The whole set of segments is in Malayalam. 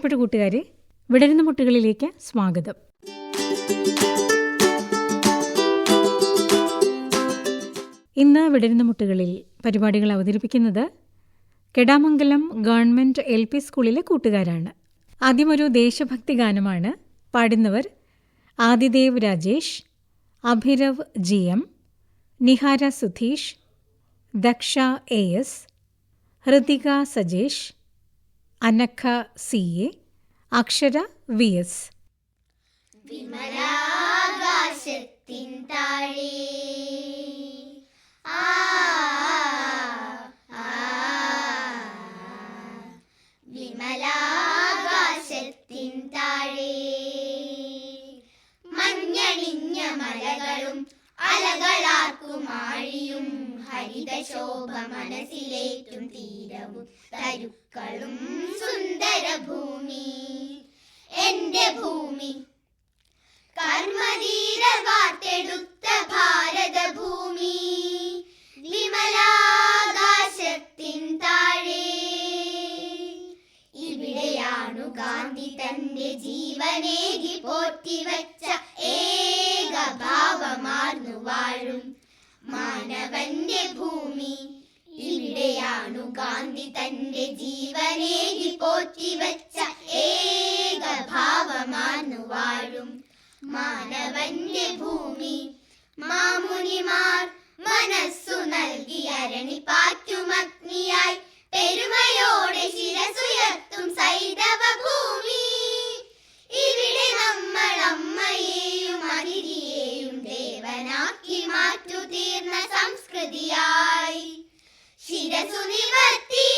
പ്രിയപ്പെട്ട കൂട്ടുകാരെ വിടരുന്ന മുട്ടുകളിലേക്ക് സ്വാഗതം. ഇന്ന് വിടരുന്ന മുട്ടുകളിൽ പരിപാടികൾ അവതരിപ്പിക്കുന്നത് കെടാമംഗലം ഗവൺമെന്റ് എൽ പി സ്കൂളിലെ കൂട്ടുകാരാണ്. ആദ്യമൊരു ദേശഭക്തി ഗാനമാണ് പാടുന്നവർ Adidev Rajesh Abhirav G M Nihara Sudheesh Daksha A S Hrithika Sajesh Anagha C A Akshara V S. വിമലാകാശത്തിൻ അലകളാർക്കുമാഴിയും ഹരിതശോഭ മനസ്സിലേറ്റും തീരവും തരുക്കളും സുന്ദര ഭൂമി എന്റെ ഭൂമി. കർമ്മധീര വാർത്തെടുത്ത ശിരസു നിവർത്തി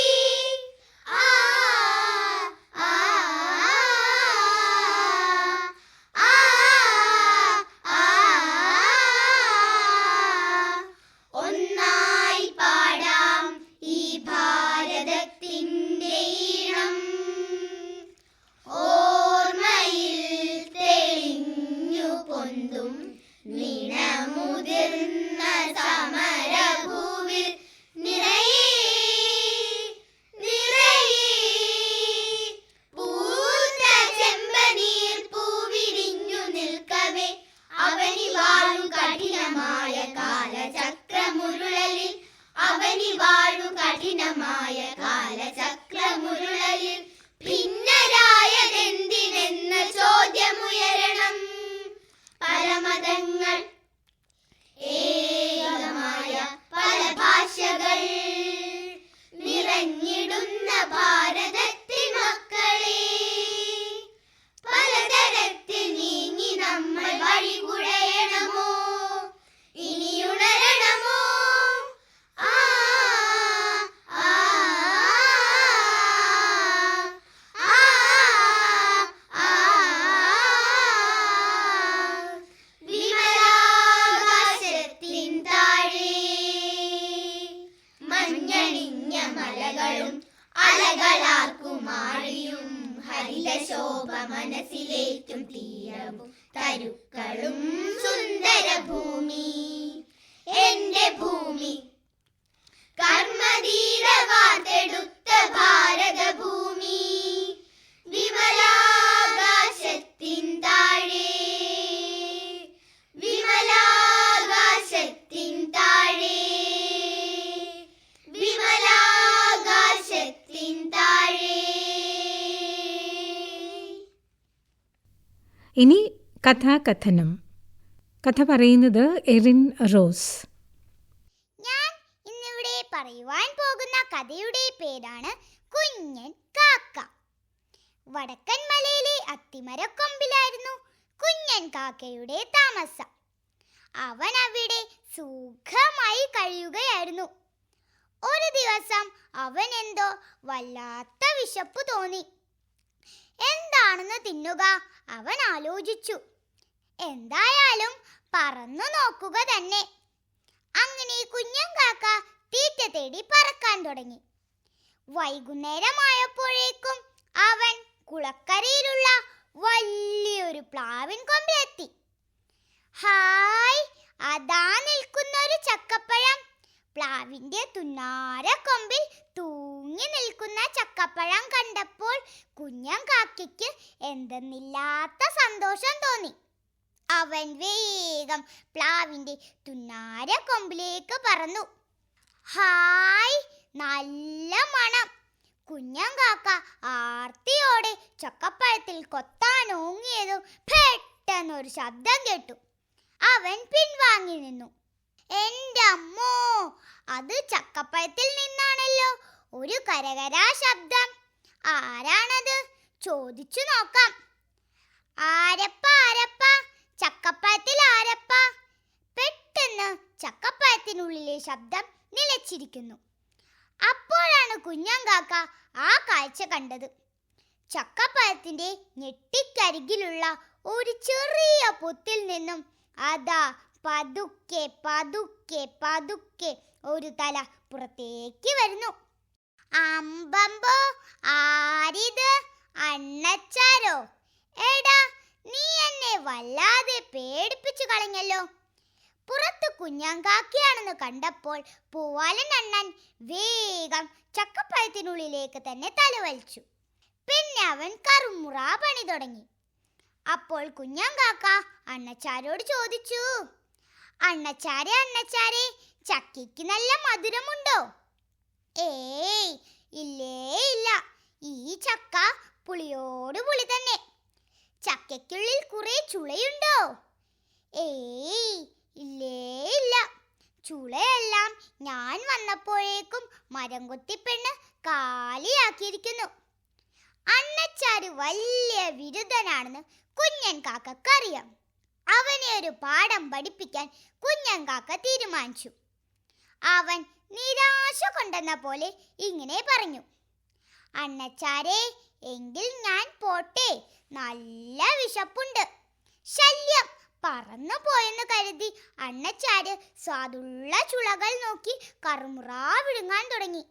அவனி வாழும் கடினமாய் ഇനി കഥാകഥനം. കഥ പറയുന്നത് എറിൻ റോസ്. ഞാൻ ഇന്നിവിടെ പറയുവാൻ പോകുന്ന കഥയുടെ പേരാണ് കുഞ്ഞൻ കാക്ക. വടക്കൻ മലയിലെ അത്തിമരക്കൊമ്പിലായിരുന്നു കുഞ്ഞൻ കാക്കയുടെ താമസം. അവൻ അവിടെ സുഖമായി കഴിയുകയായിരുന്നു. ഒരു ദിവസം അവൻ എന്തോ വല്ലാത്ത വിശപ്പ് തോന്നി. എന്താണെന്ന് തിന്നുക. അവൻ ആലോചിച്ചു. എന്തായാലും പറന്നു നോക്കുക തന്നെ. അങ്ങനെ കുഞ്ഞൻ കാക്ക തീറ്റ തേടി പറക്കാൻ തുടങ്ങി. വൈകുന്നേരമായപ്പോഴേക്കും അവൻ കുളക്കരയിലുള്ള വലിയൊരു പ്ലാവിൻ കൊമ്പിലെത്തി. ഹായ് അതാ നിൽക്കുന്ന ഒരു ചക്കപ്പഴം. പ്ലാവിന്റെ തുന്നാര കൊമ്പിൽ തൂങ്ങി നിൽക്കുന്ന ചക്കപ്പഴം കണ്ടപ്പോൾ കുഞ്ഞൻ കാക്കയ്ക്ക് എന്തെന്നില്ലാത്ത സന്തോഷം തോന്നി. അവൻ വേഗം പ്ലാവിന്റെ തുന്നാര കൊമ്പിലേക്ക് പറന്നു. ഹായ് നല്ല മണം. കുഞ്ഞൻ കാക്ക ആർത്തിയോടെ ചക്കപ്പഴത്തിൽ കൊത്താൻ ഓങ്ങിയതും പെട്ടെന്നൊരു ശബ്ദം കേട്ടു. അവൻ പിൻവാങ്ങി നിന്നു. എന്റെ അമ്മോ അത് ചക്കപ്പഴത്തിൽ നിന്നാണല്ലോ. ഒരു കരകരാ ശബ്ദം. ആരാണത്? ചോദിച്ചു നോക്കാം. ആരപ്പ ആരപ്പ? ചക്കപ്പഴത്തിൽ ആരപ്പ? പെട്ടെന്ന് ചക്കപ്പഴത്തിനുള്ളിലെ ശബ്ദം നിലച്ചിരിക്കുന്നു. അപ്പോഴാണ് കുഞ്ഞങ്കാക്ക ആ കാഴ്ച കണ്ടത്. ചക്കപ്പഴത്തിന്റെ ഞെട്ടിക്കരികിലുള്ള ഒരു ചെറിയ പൊത്തിൽ നിന്നും അതാ പതുക്കെ പതുക്കെ പതുക്കെ ഒരു തല പുറത്തേക്ക് വരുന്നു. അമ്പമ്പോ ആരിത് അണ്ണച്ചാരോ? എടാ നീ എന്നെ വല്ലാതെ പേടിപ്പിച്ചു കളഞ്ഞല്ലോ. പുറത്ത് കുഞ്ഞാങ്കാക്കിയാണെന്ന് കണ്ടപ്പോൾ പൂവാലൻ അണ്ണൻ വേഗം ചക്കപ്പഴത്തിനുള്ളിലേക്ക് തന്നെ തലവലിച്ചു പിന്നെ അവൻ കറുമുറ പണി തുടങ്ങി. അപ്പോൾ കുഞ്ഞാങ്കാക്ക അണ്ണച്ചാരോട് ചോദിച്ചു അണ്ണച്ചാരെ അണ്ണച്ചാരെ ചക്കയ്ക്ക് നല്ല മധുരമുണ്ടോ? ഏയ് ഇല്ലേ ഇല്ല. ഈ ചക്ക പുളിയോട് പുളി തന്നെ. ചക്കയ്ക്കുള്ളിൽ കുറെ ചുളയുണ്ടോ? ഏയ് ഇല്ലേ ഇല്ല. ചുളയെല്ലാം ഞാൻ വന്നപ്പോഴേക്കും മരം കൊത്തിപ്പെണ്ണ് കാലിയാക്കിയിരിക്കുന്നു. അണ്ണച്ചാര് വലിയ വിരുദ്ധനാണെന്ന് കുഞ്ഞൻ കാക്കക്കറിയാം. അവനെ ഒരു പാഠം പഠിപ്പിക്കാൻ കുഞ്ഞങ്കാക്ക തീരുമാനിച്ചു. അവൻ നിരാശ കൊണ്ടെന്ന പോലെ ഇങ്ങനെ പറഞ്ഞു. അണ്ണച്ചാരെ എങ്കിൽ ഞാൻ പോട്ടെ. നല്ല വിശപ്പുണ്ട്. ശല്യം. പറന്നു പോയെന്ന് കരുതി അണ്ണച്ചാര് സ്വാദുള്ള ചുളകൾ നോക്കി കറുമുറാ വിഴുങ്ങാൻ തുടങ്ങി.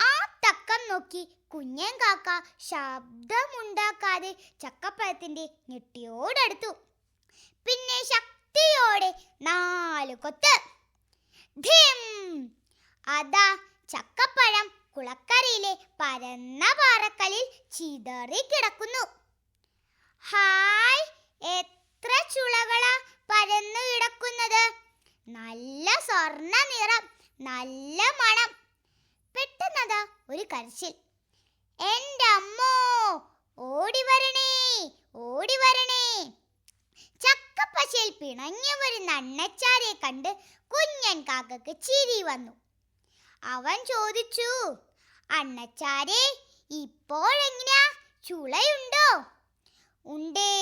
ആ തക്കം നോക്കി കുഞ്ഞൻ കാക്ക ശബ്ദമുണ്ടാക്കാതെ ചക്കപ്പഴത്തിന്റെ ഞെട്ടിയോടടുത്തു. പിന്നെ ശക്തിയോടെ നാല് കൊത്ത്. ധിം. അതാ ചക്കപ്പഴം കുളക്കരയിലെ പരന്ന പാറക്കല്ലിൽ ചിതറി കിടക്കുന്നു. ഹായ് എത്ര ചുളകളാ പരന്നു കിടക്കുന്നത്? നല്ല സ്വർണ നിറം നല്ല മണം. പെട്ടെന്നതാ ഒരു കരച്ചിൽ. എന്റെ അമ്മോ ഓടി വരണേ ഓടി വരണേ. ചക്കപ്പശയിൽ പിണഞ്ഞു വരുന്ന അണ്ണച്ചാരെ കണ്ട് കുഞ്ഞൻ കാക്കക്ക് ചിരി വന്നു. അവൻ ചോദിച്ചു അണ്ണച്ചാരെ ഇപ്പോഴെങ്ങനെയാ ചുളയുണ്ടോ? ഉണ്ടേ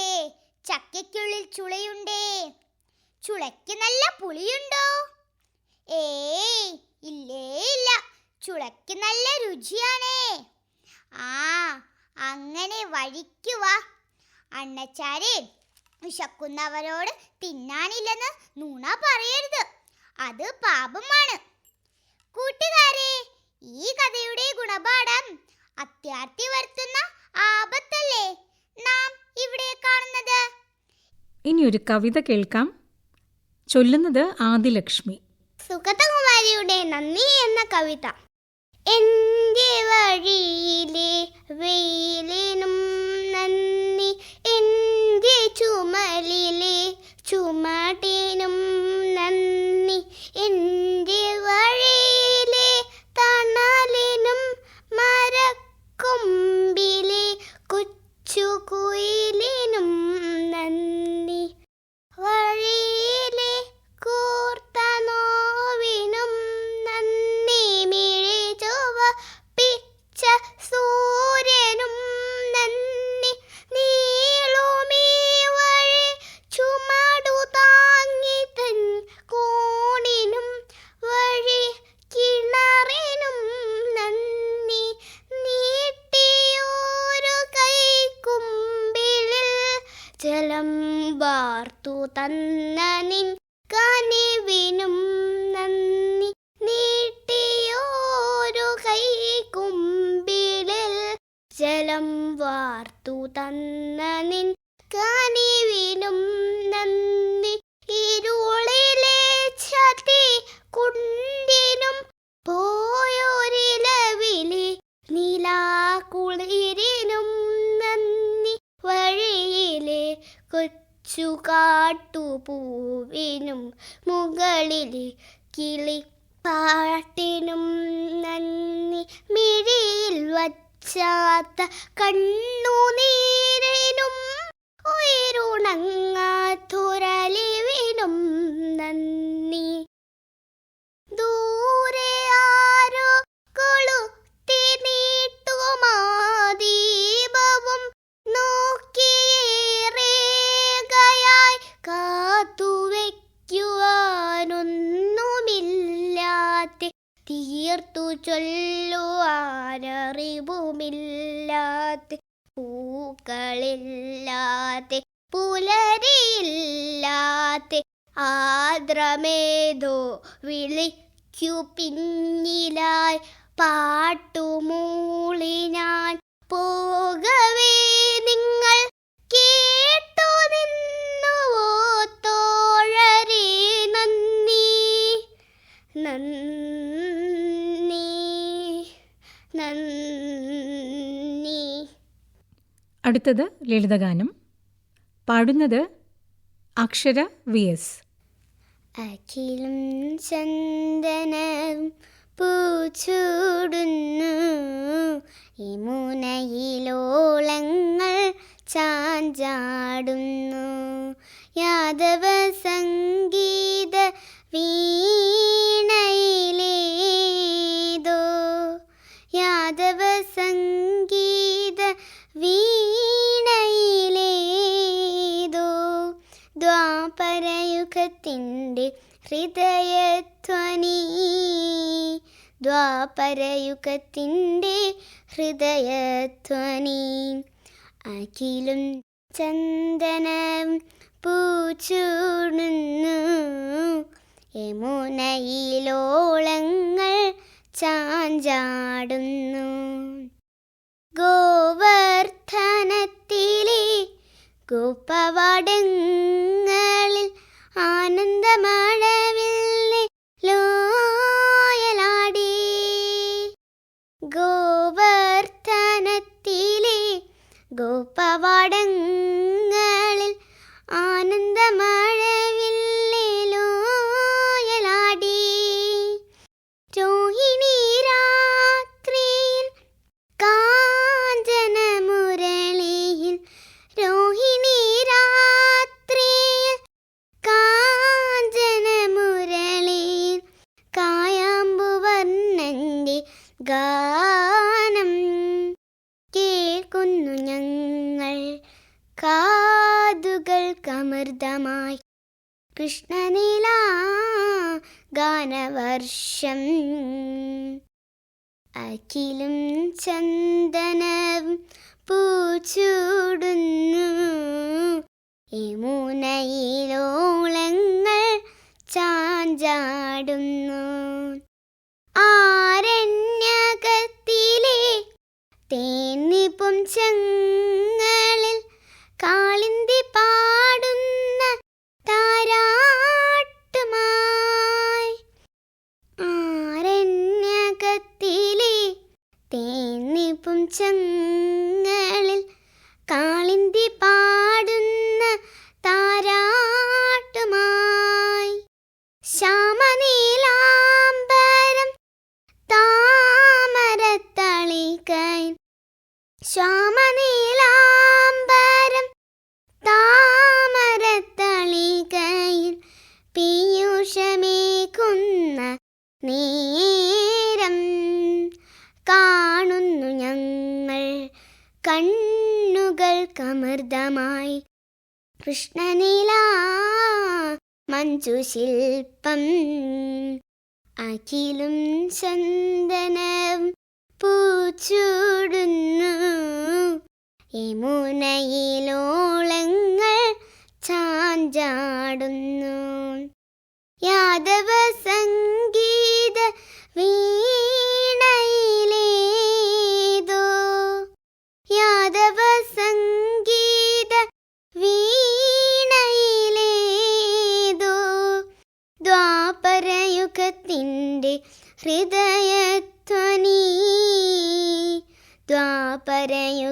ചക്കയ്ക്കുള്ളിൽ ചുളയുണ്ടേ. ചുളയ്ക്ക് നല്ല പുളിയുണ്ടോ? ഏയ് ഇല്ലേ ഇല്ല. ചുളയ്ക്ക് നല്ല രുചിയാണേ. ആ അങ്ങനെ വഴിക്കുവാ അണ്ണച്ചാരെ വിശക്കുന്നവരോട് തിന്നാനില്ലെന്ന് നുണ പറയരുത്. അത് പാപമാണ്. കൂട്ടുകാരെ ഈ കഥയുടെ ഗുണപാഠം അത്യാർത്തി വരുത്തുന്ന ആപത്തല്ലേ നാം ഇവിടെ കാണുന്നത്? ഇനി ഒരു കവിത കേൾക്കാം. ചൊല്ലുന്നത് ആദിലക്ഷ്മി. സുഗതകുമാരിയുടെ നന്ദി എന്ന കവിത. എന്റെ വഴിയിലെ വെയിലിനും നന്ദി എന്റെ ചുമലിലെ ചുമടിനും നന്ദി. എന്റെ വഴിയിലെ തണലിനും മരക്കൊമ്പിലെ കൊച്ചുകുയിലിനും മംഗളം വാർത്തു തന്ന നിൻ കനിവിനും നന്ദി. ഇരുളിലെ ചതി കുണ്ടിനും പോയൊരിലവിലെ നിലാകുളിരിനും നന്ദി വഴിയിലെ കൊച്ചുകാട്ടുപൂവിനും മുകളിലെ കിളി പാട്ടിനും നന്ദി. മിഴിയിൽ വച്ച് വച്ചാത്ത കണ്ണുനീരനും ഉയരുണങ്ങാത്തൊരലിവിനും നന്ദി. ദൂരെ ആരോ കൊളുത്തി തിനീട്ടുമാദീപവും നോക്കിയേറേകയായി കാത്തുവയ്ക്കുവാനൊന്നുമില്ലാത്ത തീർത്തു ചൊല്ലുവാനറിവുമില്ലാത്ത ആദ്രമേതോ വിളിക്കു പിന്നിലായി പാട്ടുമൂളിനാൻ പോകവേ നിങ്ങൾ കേട്ടു നിന്നുവോ തോഴരേ നന്ദി നന്ദി നന്ദി. അടുത്തത് ലളിതഗാനം. പാടുന്നത് അക്ഷര വി എസ്. അഖിലും ചന്ദനം പൂച്ചൂടുന്നു. യമുനയിലോളങ്ങൾ ചാഞ്ചാടുന്നു. യാദവ സംഗീത വീണയിലേതോ. യാദവ സംഗീത ദ്വാപരയുഗത്തിന്റെ ഹൃദയധ്വനി. ദ്വാപരയുഗത്തിന്റെ ഹൃദയധ്വനി. അഖിലും ചന്ദനം പൂച്ചൂടുന്നു. യമുനയിലോളങ്ങൾ ചാഞ്ചാടുന്നു. ഗോവർദ്ധനത്തിലെ ഗോപവാടങ്ങളിൽ ആനന്ദമഴവില്ലെ ലോയലാടി. ഗോവർത്തനത്തിലെ ഗോപവാടങ്ങളിൽ ചാഞ്ചാടുന്നു ആരണ്യകത്തിലെ തേന്നിപ്പും ചങ്ങളിൽ കാളിന്തി പാടുന്ന താരാട്ടുമായി. ആരണ്യകത്തിലെ തേന്നിപ്പും ചെങ്ങളിൽ കൃഷ്ണനില മഞ്ജുശില്പം അഖിലും ചന്ദനം പൂച്ചൂടുന്നു. യമുനയിലോളങ്ങൾ ചാഞ്ചാടുന്നു. യാദവ സംഗീത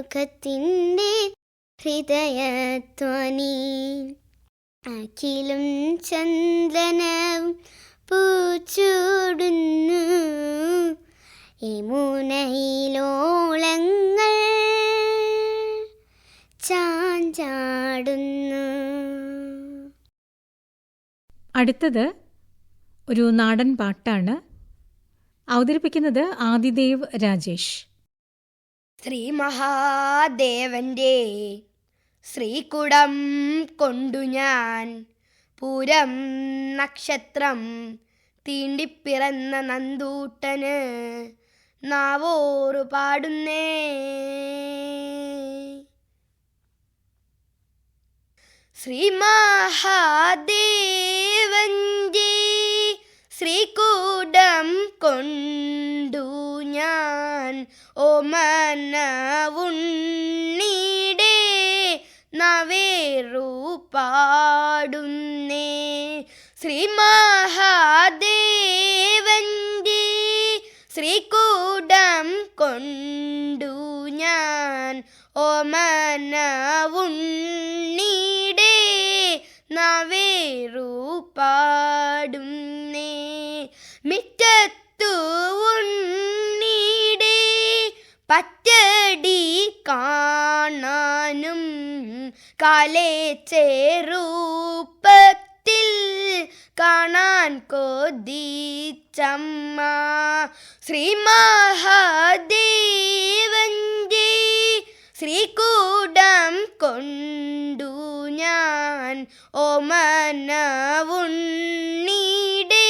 ദ്വാപരയുഗത്തിന്റെ ഹൃദയത്വനി അഖിലും ചന്ദനവും പൂച്ചൂടുന്നു. യമുനയിലോളങ്ങൾ ചാഞ്ചാടുന്നു. അടുത്തത് ഒരു നാടൻ പാട്ടാണ്. അവതരിപ്പിക്കുന്നത് ആദിദേവ് രാജേഷ്. ശ്രീ മഹാദേവന്റെ ശ്രീകുടം കൊണ്ടു ഞാൻ. പൂരം നക്ഷത്രം തീണ്ടിപ്പിറന്ന നന്ദൂട്ടന് നാവോറു പാടുന്നേ. ശ്രീ മഹാദേവന്റെ ശ്രീകൂടം കൊണ്ടു ഞാൻ ഓ ഉണ്ണീടെ നവേറു പാടുന്നേ. ശ്രീ മഹാദേവന്റെ ശ്രീകൂടം കൊണ്ടു ഞാൻ ഓ ഉണ്ണീടെ നവേറു പാടുന്നേ മിറ്റത്തു ഉണ്ണീടെ പറ്റടി കാണാനും കാലേ ചെറുപ്പത്തിൽ കാണാൻ കൊതിച്ചമ്മ. ശ്രീ മഹാദേവന്റെ ശ്രീകൂടം കൊണ്ടു ഞാൻ ഓമന ഉണ്ണീടെ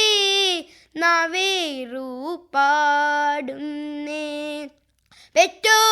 നവേറു പാടുന്നേ. പെറ്റൊരു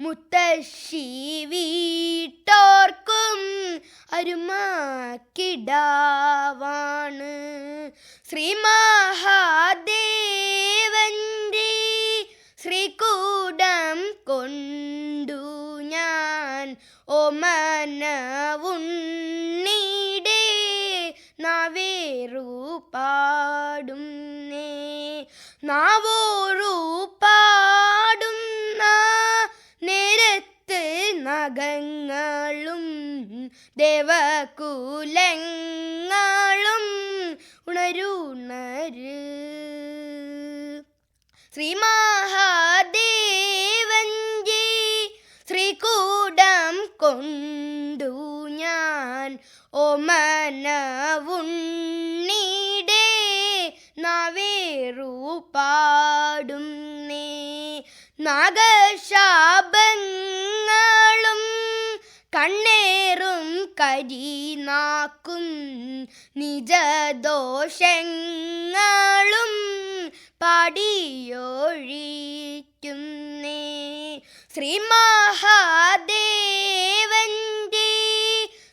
മുത്തശ്ശി വീട്ടോർക്കും അരുമാക്കിടാവാണ്. ശ്രീ മഹാദേവന്റെ ശ്രീകൂടം കൊണ്ടു ഞാൻ ഓമന ഉണ്ണീടെ നവേറു പാടുന്നേ നാവോറു പാടുന്ന നേരത്ത് നഖങ്ങളും ദേവകുലങ്ങളും ഉണരുണര്. ശ്രീ മഹാദേവഞ്ചി ശ്രീകൂടം കൊണ്ടു ഞാൻ ഓമന ഉണ്ണീടെ നവേറു കരിനാക്കും നിജദോഷങ്ങളും പടിയൊഴിക്കുന്നേ. ശ്രീ മഹാദേവന്റെ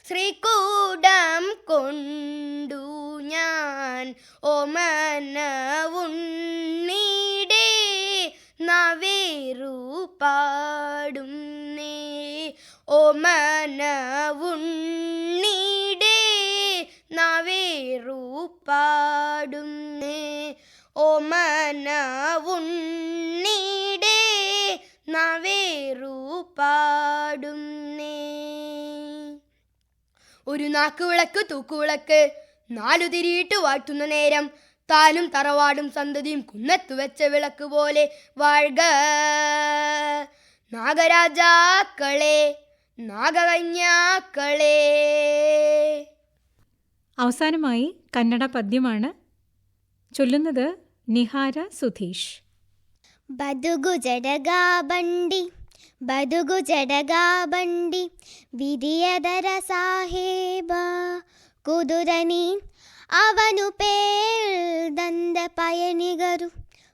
ശ്രീകൂടം കൊണ്ടു ഞാൻ ഒമനവുണ്ണീടെ നവേറു പാടുന്നേ. ഓമന ഉണ്ണീടെ നവേറു ഒരു നാക്കുവിളക്ക് തൂക്കുവിളക്ക് നാലു തിരിയിട്ട് വാഴ്ത്തുന്ന നേരം താനും തറവാടും സന്തതിയും കുന്നത്തു വെച്ച വിളക്ക് പോലെ വാഴ്ക. നാഗരാജാക്കളെ നാഗകന്യാക്കളെ അവസാനമായി കന്നഡ പദ്യമാണ് ചൊല്ലുന്നത് ನಿಹಾರ ಸುಧೀಶ್. ಬದುಗು ಜಡಗಾ ಬಂಡಿ, ಬದುಗು ಜಡಗಾ ಬಂಡಿ, ವಿಧಿಯದರ ಸಾಹೇಬ ಕುದುರನಿ, ಅವನು ಪೇಳ್ದಂದ ಪಯಣಿಗರು.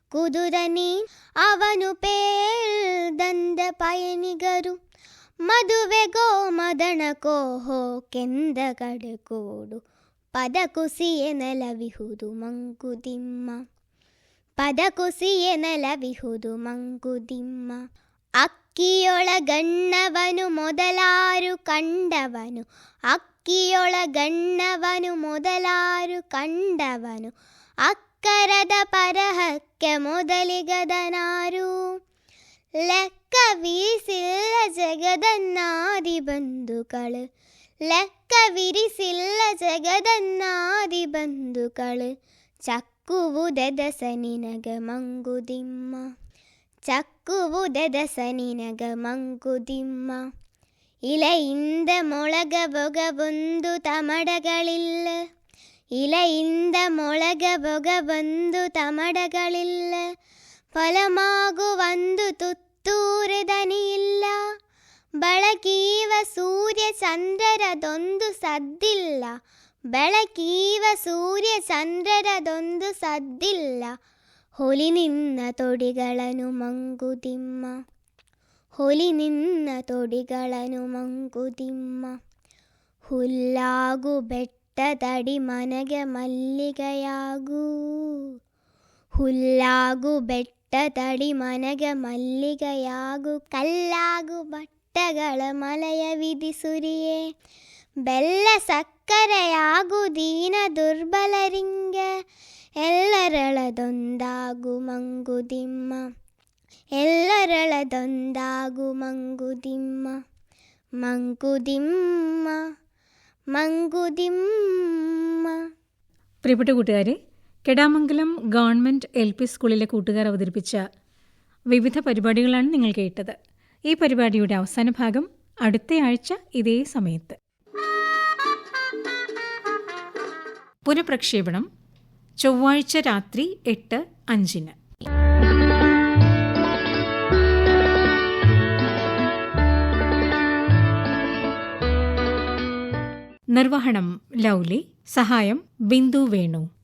ಕುದುರನಿ, ಅವನು ಪೇಳ್ದಂದ ಪಯಣಿಗರು. ಮದುವೆಗೋ ಮದಣಕೋ ಹೋ ಕೆಂದ ಕಡಕೋಡು ಪದ ಕುಸಿಯ ನೆಲವಿಹುದು ಮಂಕುತಿಮ್ಮ. ಪದ ಕುಸಿಯೆ ನೆಲವಿಹುದು ಮಂಕುದಿಮ್ಮ ಅಕ್ಕಿಯೊಳಗಣ್ಣವನು ಮೊದಲಾರು ಕಂಡವನು ಅಕ್ಕಿಯೊಳಗಣ್ಣವನು ಮೊದಲಾರು ಕಂಡವನು ಅಕ್ಕರದ ಪರಹಕ್ಕೆ ಮೊದಲಿಗದನಾರು ಲೆಕ್ಕವಿರಿಸಿಲ್ಲ ಜಗದನ್ನಾದಿ ಬಂಧುಗಳು ಲೆಕ್ಕವಿರಿಸಿಲ್ಲ ಜಗದನ್ನಾದಿ ಬಂಧುಗಳು ಚಕ್ಕುವುದೆದಸ ನಿನಗ ಮಂಗುದಿಮ್ಮ ಚಕ್ಕುವುದೆದಸ ನಿನಗ ಮಂಗುದಿಮ್ಮ ಇಲೆಯಿಂದ ಮೊಳಗ ಬೊಗ ಬಂದು ತಮಡಗಳಿಲ್ಲ. ಇಲೆಯಿಂದ ಮೊಳಗ ಬೊಗ ಬಂದು ತಮಡಗಳಿಲ್ಲ. ಫಲಮಾಗುವಂದು ತುತ್ತೂರದನಿಯಿಲ್ಲ ಬಳಕೀವ ಸೂರ್ಯ ಚಂದ್ರರದೊಂದು ಸದ್ದಿಲ್ಲ. ಬೆಳಕೀವ ಸೂರ್ಯ ಚಂದ್ರರದೊಂದು ಸದ್ದಿಲ್ಲ. ಹೊಲಿ ನಿನ್ನ ತೊಡಿಗಳನ್ನು ಮಂಗುದಿಮ್ಮ ಹೊಲಿ ನಿನ್ನ ತೊಡಿಗಳನ್ನು ಮಂಗುದಿಮ್ಮ ಹುಲ್ಲಾಗು ಬೆಟ್ಟದಡಿ ಮನೆಗೆ ಮಲ್ಲಿಗೆಯಾಗೂ. ಹುಲ್ಲಾಗು ಬೆಟ್ಟದಡಿ ಮನೆಗೆ ಮಲ್ಲಿಗೆಯಾಗು. ಕಲ್ಲಾಗು ಬಟ್ಟಗಳ ಮಲಯ ವಿಧಿಸುರಿಯೇ ಬೆಲ್ಲ ಸಕ್ಕರೆಯಾಗು ದೀನ ದುರ್ಬಲರಿಂಗೆ ಎಲ್ಲರಳದೊಂದಾಗು ಮಂಗುದಿಮ್ಮ ಎಲ್ಲರಳದೊಂದಾಗು ಮಂಗುದಿಮ್ಮ ಮಂಗುದಿಮ್ಮ ಮಂಗುದಿಮ್ಮ പ്രിയപ്പെട്ട കൂട്ടുകാരെ കെടാമംഗലം ഗവൺമെൻറ് എൽ പി സ്കൂളിലെ കൂട്ടുകാർ അവതരിപ്പിച്ച വിവിധ പരിപാടികളാണ് നിങ്ങൾ കേട്ടത് ഈ പരിപാടിയുടെ അവസാന ഭാഗം അടുത്ത ആഴ്ച ഇതേ സമയത്ത് പുനഃപ്രക്ഷേപണം ചൊവ്വാഴ്ച രാത്രി എട്ട് അഞ്ചിന്. നിർവഹണം ലൗലി സഹായം ബിന്ദു വേണു.